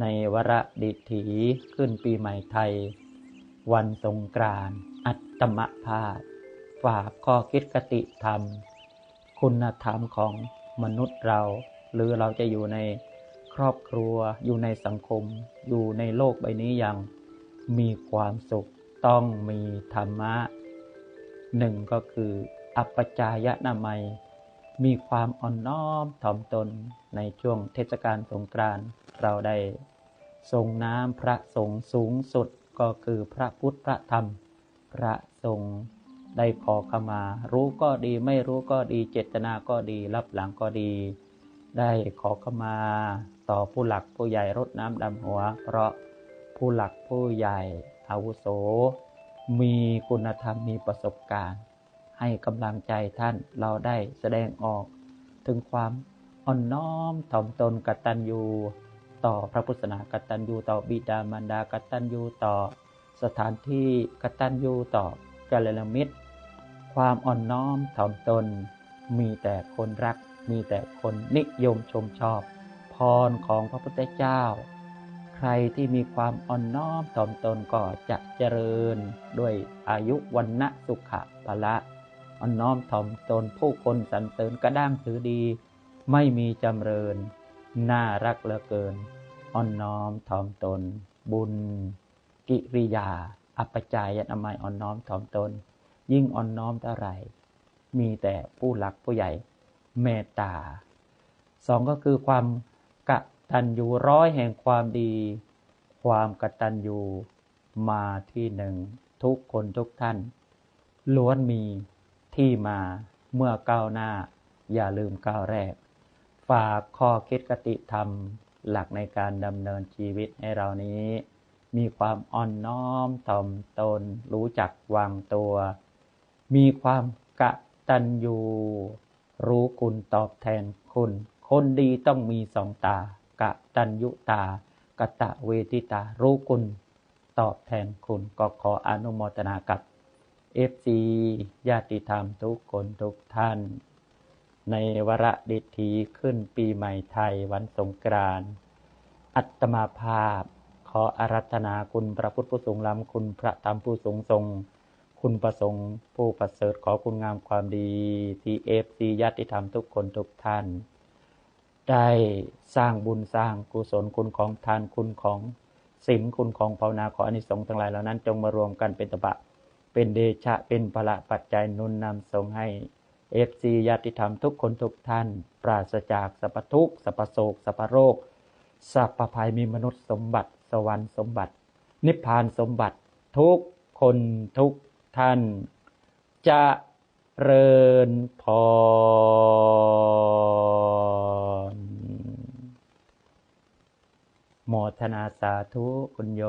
ในวรดิถีขึ้นปีใหม่ไทย วันสงกรานต์อัตมภาพฝากข้อคิดกติธรรม คุณธรรมของมนุษย์เรา หรือเราจะอยู่ในครอบครัวอยู่ในสังคม อยู่ในโลกใบนี้อย่างมีความสุขต้องมีธรรมะหนึ่งก็คืออัปปจายนามัย มีความอ่อนน้อมถ่อมตนในช่วงเทศกาลสงกรานต์เราได้ ทรงน้ำพระสงฆ์สูงสุดก็คือพระพุทธพระธรรม พระสงฆ์ได้ขอขมา รู้ก็ดีไม่รู้ก็ดีเจตนาก็ดี รับหลังก็ดี ได้ขอขมาต่อผู้หลักผู้ใหญ่รดน้ำดำหัว เพราะผู้หลักผู้ใหญ่อาวุโส มีคุณธรรมมีประสบการณ์ ให้กำลังใจท่านเราได้แสดงออก ถึงความอ่อนน้อมถ่อมตนกตัญญู ต่อพระพุทธศาสนากตัญญูต่อบิดามารดากตัญญูต่อ สถานที่กตัญญูต่อกัลยาณมิตร ความอ่อนน้อมถ่อมตน มีแต่คนรัก มีแต่คนนิยมชมชอบ พรของพระพุทธเจ้า ใครที่มีความอ่อนน้อมถ่อมตนก็จะเจริญด้วยอายุวันนะสุขะพละอ่อนน้อมถ่อมตนผู้คนสรรเสริญกระด้างถือดี ไม่มีจำเริญ น่ารักเหลือเกิน อ่อนน้อมถ่อมตน บุญ กิริยา อัปจายนามัยอ่อนน้อมถ่อมตน ยิ่งอ่อนน้อมเท่าไหร่ มีแต่ผู้หลักผู้ใหญ่เมตตาสองก็คือความกตัญญูร้อยแห่งความดี ความกตัญญูมาที่หนึ่ง ทุกคนทุกท่าน ล้วนมีที่มาเมื่อก้าวหน้า อย่าลืมก้าวแรก ฝากข้อคิดกติธรรม หลักในการดำเนินชีวิตให้เรานี้ มีความอ่อนน้อมถ่อมตน รู้จักวางตัว มีความกะตัญญูรู้คุณตอบแทนคุณ คนดีต้องมีสองตากะตัญยุตากะตะเวทิตา รู้คุณตอบแทนคุณก็ขออนุโมทนากับเอฟซีญาติธรรมทุกคนทุกท่าน ในวรดิถีขึ้นปีใหม่ไทยวันสงกรานต์อัตมาภาพ ขออารัธนาคุณพระพุทธผู้ทรงล้ำคุณพระธรรมผู้ทรงทรง คุณประสงค์ ผู้ประเสริฐขอคุณงามความดีที่เอฟซีญาติธรรมทุกคนทุกท่าน ได้สร้างบุญสร้างกุศลคุณของทานคุณของศีลคุณของภาวนาขออนิสงส์ทั้งหลายเหล่านั้นจงมารวมกันเป็นตบะ เป็นเดชะเป็นพละปัจจัยนุนนำส่งให้ เอฟซีญาติธรรมทุกคนทุกท่าน ปราศจากสัพพทุกสัพโศกสัพโรค สัพพภัยมีมนุษย์สมบัติ สวรรค์สมบัติ นิพพานสมบัติทุกคนทุกท่านจะเริญพรโมทนาสาธุคุณโย